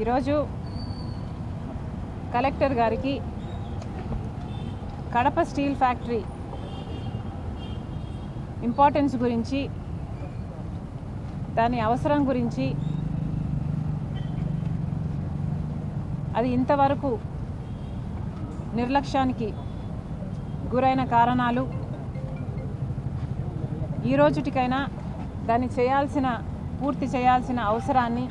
ఈరోజు కలెక్టర్ గారికి Kadapa steel factory importance గురించి దాని అవసరం గురించి అది ఇంతవరకు నిర్లక్ష్యానికి గురైన కారణాలు ఈ రోజుటికైనా దాన్ని చేయాల్సిన పూర్తి చేయాల్సిన అవసరాన్ని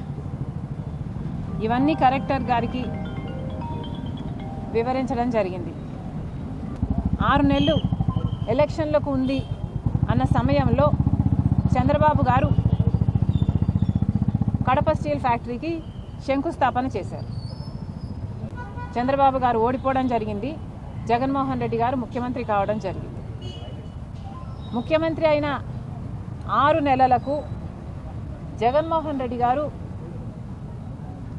ఇవన్నీ కలెక్టర్ గారికి వివరించడం జరిగింది. ఆరు నెలలు ఎలక్షన్లకు ఉంది అన్న సమయంలో చంద్రబాబు గారు కడప స్టీల్ ఫ్యాక్టరీకి శంకుస్థాపన చేశారు. చంద్రబాబు గారు ఓడిపోవడం జరిగింది. జగన్మోహన్ రెడ్డి గారు ముఖ్యమంత్రి కావడం జరిగింది. ముఖ్యమంత్రి అయిన ఆరు నెలలకు జగన్మోహన్ రెడ్డి గారు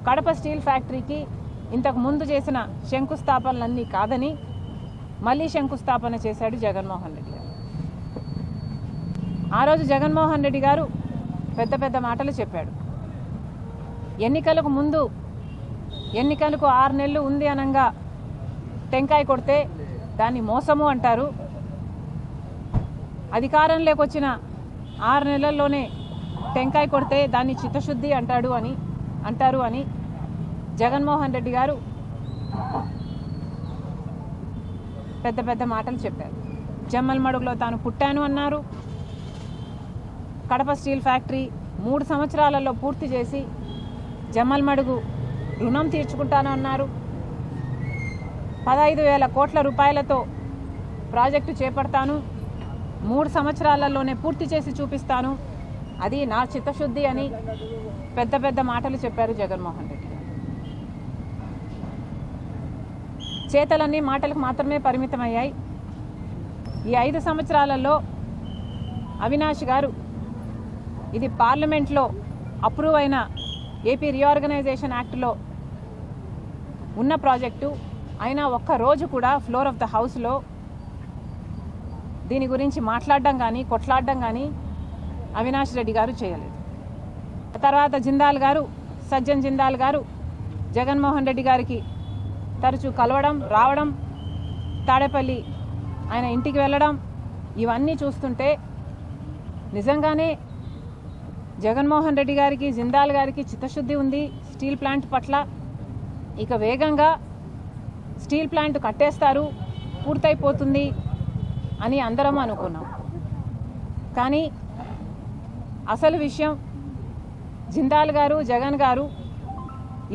కడప స్టీల్ ఫ్యాక్టరీకి ఇంతకు ముందు చేసిన శంకుస్థాపనలన్నీ కాదని మళ్ళీ శంకుస్థాపన చేశాడు జగన్మోహన్ రెడ్డి గారు. ఆ రోజు జగన్మోహన్ రెడ్డి గారు పెద్ద పెద్ద మాటలు చెప్పాడు. ఎన్నికలకు ముందు ఎన్నికలకు ఆరు నెలలు ఉంది అనంగా టెంకాయ కొడితే దాన్ని మోసము అంటారు. అధికారంలోకి వచ్చిన ఆరు నెలల్లోనే టెంకాయ కొడితే దాన్ని చిత్తశుద్ధి అంటాడు అని అంటారు అని జగన్మోహన్ రెడ్డి గారు పెద్ద పెద్ద మాటలు చెప్పారు. జమ్మలమడుగులో తాను పుట్టాను అన్నారు. కడప స్టీల్ ఫ్యాక్టరీ మూడు సంవత్సరాలలో పూర్తి చేసి జమ్మలమడుగు రుణం తీర్చుకుంటాను అన్నారు. పదహైదు వేల కోట్ల రూపాయలతో ప్రాజెక్టు చేపడతాను. మూడు సంవత్సరాలలోనే పూర్తి చేసి చూపిస్తాను. అది నా చిత్తశుద్ధి అని పెద్ద పెద్ద మాటలు చెప్పారు జగన్మోహన్ రెడ్డి చేతలన్నీ మాటలకు మాత్రమే పరిమితమయ్యాయి. ఈ ఐదు సంవత్సరాలలో అవినాష్ గారు ఇది పార్లమెంట్లో అప్రూవ్ అయిన ఏపీ రీఆర్గనైజేషన్ యాక్ట్లో ఉన్న ప్రాజెక్టు. అయినా ఒక్క రోజు కూడా ఫ్లోర్ ఆఫ్ ద హౌస్లో దీని గురించి మాట్లాడడం కానీ కొట్లాడడం కానీ అవినాష్ రెడ్డి గారు చేయలేదు. తర్వాత జిందాల్ గారు సజ్జన్ జిందాల్ గారు జగన్మోహన్ రెడ్డి గారికి తరచూ కలవడం రావడం తాడేపల్లి ఆయన ఇంటికి వెళ్ళడం ఇవన్నీ చూస్తుంటే నిజంగానే జగన్మోహన్ రెడ్డి గారికి జిందాల్ గారికి చిత్తశుద్ధి ఉంది. స్టీల్ ప్లాంట్ పట్ల ఇక వేగంగా స్టీల్ ప్లాంట్ కట్టేస్తారు పూర్తయిపోతుంది అని అందరం అనుకున్నాం. కానీ అసలు విషయం జిందాల్ గారు జగన్ గారు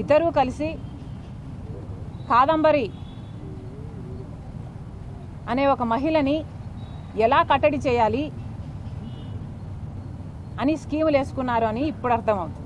ఇద్దరూ కలిసి కాదంబరి అనే ఒక మహిళని ఎలా కట్టడి చేయాలి అని స్కీములు వేసుకున్నారు అని ఇప్పుడు అర్థమవుతుంది.